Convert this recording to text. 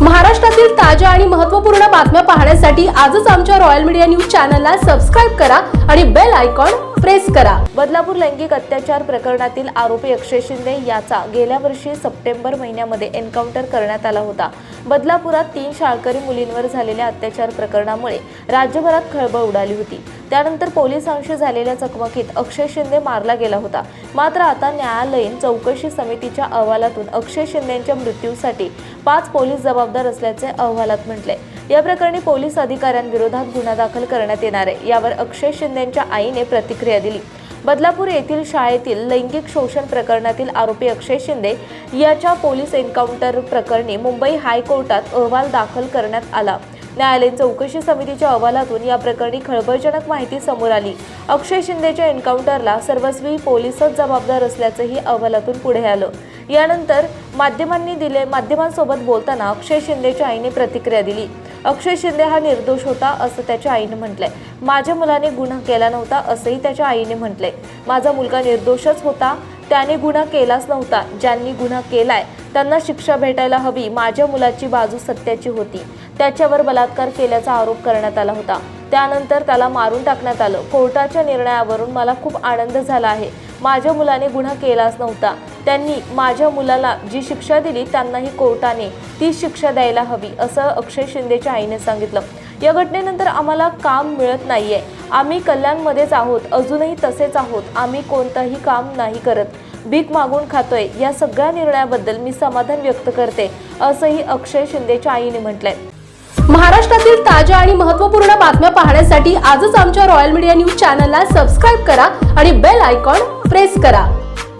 महाराष्ट्रातील ताज्या आणि महत्त्वपूर्ण बातम्या पाहण्यासाठी आजच आमच्या रॉयल मीडिया न्यूज चॅनलला सबस्क्राईब करा आणि बेल आयकॉन प्रेस करा. बदलापूर लैंगिक अत्याचार प्रकरणातील आरोपी अक्षय शिंदे याचा गेल्या वर्षी सप्टेंबर महिन्यामध्ये एन्काउंटर करण्यात आला होता. बदलापुरात तीन शाळकरी मुलींवर झालेल्या अत्याचार प्रकरणामुळे राज्यभरात खळबळ उडाली होती. त्यानंतर पोलिसांशी झालेल्या चकमकीत अक्षय शिंदे मारला गेला होता. मात्र आता न्यायालयीन चौकशी समितीच्या अहवालातून अक्षय शिंदेच्या मृत्यूसाठी पाच पोलीस जबाबदार असल्याचे अहवालात म्हटले या प्रकरणी पोलीस अधिकाऱ्यांविरोधात गुन्हा दाखल करण्यात येणार आहे. यावर अक्षय शिंदेच्या आईने प्रतिक्रिया दिली. बदलापूर येथील शाळेतील लैंगिक शोषण प्रकरणातील आरोपी अक्षय शिंदे याच्या पोलीस एन्काउंटर प्रकरणी मुंबई हायकोर्टात अहवाल दाखल करण्यात आला. न्यायालयीन चौकशी समितीच्या अहवालातून या प्रकरणी खळबळजनक माहिती समोर आली. अक्षय शिंदेच्या एन्काउंटरला सर्वस्वी पोलीसच जबाबदार असल्याचंही अहवालातून पुढे आलं. यानंतर माध्यमांनी दिले माध्यमांसोबत बोलताना अक्षय शिंदेच्या आईने प्रतिक्रिया दिली. अक्षय शिंदे हा निर्दोष होता असं त्याच्या आईने म्हटलंय. माझ्या मुलाने गुन्हा केला नव्हता असंही त्याच्या आईने म्हटलंय. माझा मुलगा निर्दोषच होता त्याने गुन्हा केलाच नव्हता. ज्यांनी गुन्हा केलाय त्यांना शिक्षा भेटायला हवी. माझ्या मुलाची बाजू सत्याची होती. त्याच्यावर बलात्कार केल्याचा आरोप करण्यात आला होता. त्यानंतर त्याला मारून टाकण्यात आलं. कोर्टाच्या निर्णयावरून मला खूप आनंद झाला आहे. माझ्या मुलाने गुन्हा केलाच नव्हता. त्यांनी माझ्या मुलाला जी शिक्षा दिली त्यांनाही कोर्टाने ती शिक्षा द्यायला हवी असं अक्षय शिंदेच्या आईने सांगितलं. या घटनेनंतर आम्हाला काम मिळत नाहीये. आम्ही कल्याणमध्येच आहोत अजूनही तसेच आहोत. आम्ही कोणतंही काम नाही करत. भीक मागून खातोय. या सगळ्या निर्णयाबद्दल मी समाधान व्यक्त करते असंही अक्षय शिंदेच्या आईने म्हटलंय. महाराष्ट्रातील ताज्या आणि महत्त्वपूर्ण बातम्या पाहण्यासाठी आजच आमच्या रॉयल मीडिया न्यूज चॅनलला सबस्क्राईब करा आणि बेल आयकॉन प्रेस करा.